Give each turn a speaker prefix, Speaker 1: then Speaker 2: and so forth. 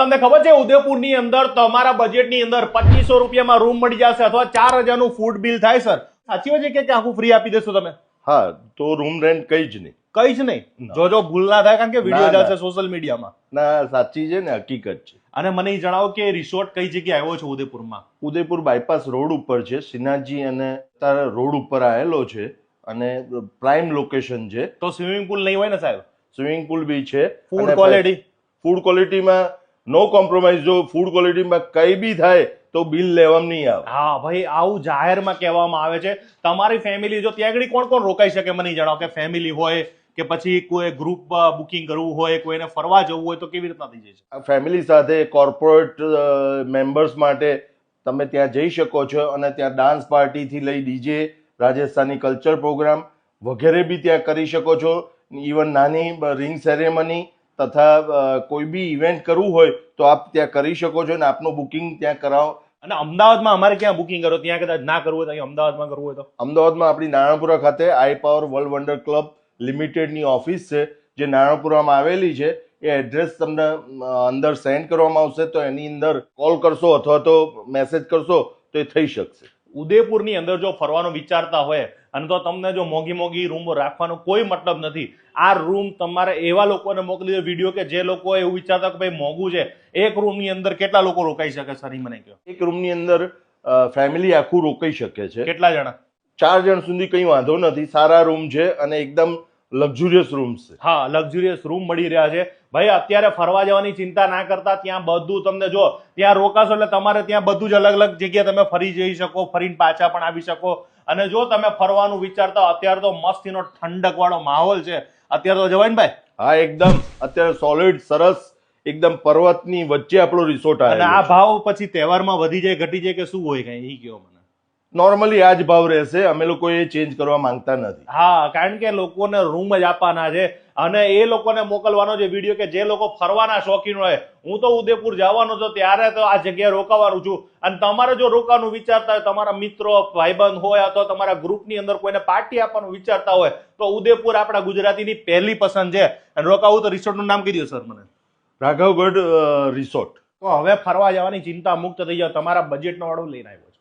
Speaker 1: તમને ખબર છે ઉદયપુરની અંદર તમારા બજેટની અંદર પચીસો રૂપિયામાં રૂમ મળી જશે અથવા ચાર હજારનું ફૂડ બિલ થાય સર સાચી વાત છે કે આખું ફ્રી આપી દેશો તમે?
Speaker 2: હા તો રૂમ રેન્ટ કઈ જ નહીં.
Speaker 1: કઈ જ નહીં. જો જો ભૂલ ના થાય કારણ કે વીડિયો
Speaker 2: ના, ના.
Speaker 1: જશે સોશિયલ મીડિયામાં
Speaker 2: ના સાચી છે ને હકીકત છે.
Speaker 1: અને મને એ જણાવો કે રિસોર્ટ કઈ જગ્યાએ આવ્યો છે ઉદયપુરમાં
Speaker 2: ઉદયપુર બાયપાસ રોડ ઉપર છે સિનાજી અને તારા રોડ ઉપર આવેલો છે અને પ્રાઇમ લોકેશન છે.
Speaker 1: તો સ્વિમિંગ પુલ નહીં હોય ને સાહેબ?
Speaker 2: સ્વિમિંગ પુલ બી છે.
Speaker 1: ફૂડ ક્વોલિટી
Speaker 2: ફૂડ ક્વોલિટીમાં નો કોમ્પ્રોમાઇઝ જો ફૂડ ક્વોલિટીમાં કઈ બી થાય તો બિલ લેવામાં નહીં આવે.
Speaker 1: હા ભાઈ આવું જાહેરમાં કહેવામાં આવે છે. તમારી ફેમિલી જો ત્યાં આગળ કોણ કોણ રોકાઈ શકે મને જણાવો કે ફેમિલી હોય કે પછી કોઈ ગ્રુપ બુકિંગ કરવું હોય કોઈને ફરવા જવું હોય તો કેવી રીતના થઈ જાય છે?
Speaker 2: ફેમિલી સાથે કોર્પોરેટ મેમ્બર્સ માટે તમે ત્યાં જઈ શકો છો અને ત્યાં ડાન્સ પાર્ટીથી લઈ ડીજે રાજસ્થાની કલ્ચર પ્રોગ્રામ વગેરે બી ત્યાં કરી શકો છો. ઇવન નાની રિંગ સેરેમની તથા કોઈ બી ઇવેન્ટ કરવું હોય તો આપ ત્યાં કરી શકો છો અને આપનું બુકિંગ ત્યાં કરાવો.
Speaker 1: અને અમદાવાદમાં અમારે ક્યાં બુકિંગ કરો ત્યાં કદાચ ના કરવું હોય તો અહીં અમદાવાદમાં કરવું હોય તો?
Speaker 2: અમદાવાદમાં આપણી નારણપુરા ખાતે I Power World Wonder Club લિમિટેડની office છે જે નારણપુરામાં આવેલી છે. એ એડ્રેસ તમને અંદર સેન્ડ કરવામાં આવશે તો એની અંદર કોલ કરશો અથવા તો મેસેજ કરશો તો એ થઈ શકશે.
Speaker 1: ઉદયપુરની અંદર જો ફરવાનું વિચારતા હોય અને તો તમને જો મોંઘી મોંઘી રૂમ રાખવાનો કોઈ મતલબ નથી. આ રૂમ તમારે એવા લોકોને મોકલી દો વીડિયો કે જે લોકો એવું વિચારતા કે ભાઈ મોંઘું છે. એક રૂમની અંદર કેટલા લોકો રોકાઈ શકે સર મને કહો.
Speaker 2: એક રૂમની અંદર ફેમિલી આખું રોકાઈ શકે છે.
Speaker 1: કેટલા જણા?
Speaker 2: ચાર જણ સુધી કંઈ વાંધો નથી. સારા રૂમ છે અને એકદમ લક્ઝુરિયસ રૂમ્સ છે.
Speaker 1: હા લક્ઝુરિયસ રૂમ મળી રહ્યા છે. ભાઈ અત્યારે ફરવા જવાની ચિંતા ના કરતા ત્યાં બધું તમને જો ત્યાં રોકાશો એટલે તમારે ત્યાં બધું જ અલગ અલગ જગ્યાએ તમે ફરી જઈ શકો ફરીને પાછા પણ આવી શકો. અને જો તમે ફરવાનું વિચારતા અત્યારે તો મસ્તીનો ઠંડક વાળો માહોલ છે. અત્યારે તો જવાય ને ભાઈ?
Speaker 2: હા એકદમ. અત્યારે સોલિડ સરસ એકદમ પર્વતની વચ્ચે આપણો રિસોર્ટ
Speaker 1: અને આ ભાવ પછી તહેવારમાં વધી જાય ઘટી જાય કે શું હોય કઈ? એ કયો મને.
Speaker 2: નોર્મલી આ જ ભાવ રહેશે. અમે લોકો એ ચેન્જ કરવા માંગતા નથી.
Speaker 1: હા કારણ કે લોકોને રૂમ જ આપવાના છે અને એ લોકોને મોકલવાનો જે વીડિયો કે જે લોકો ફરવાના શોખીન હોય હું તો ઉદયપુર જવાનો છું ત્યારે તો આ જગ્યાએ રોકાવાનું છું. અને તમારે જો રોકાવાનું વિચારતા હોય તમારા મિત્રો ભાઈબંધ હોય અથવા તમારા ગ્રુપની અંદર કોઈને પાર્ટી આપવાનું વિચારતા હોય તો ઉદયપુર આપણા ગુજરાતીની પહેલી પસંદ છે. અને રોકાવું તો રિસોર્ટનું નામ કહી દો સર મને.
Speaker 2: રાઘવગઢ રિસોર્ટ.
Speaker 1: તો હવે ફરવા જવાની ચિંતા મુક્ત થઈ જાવ તમારા બજેટનો વાળો લઈને આવ્યો છે.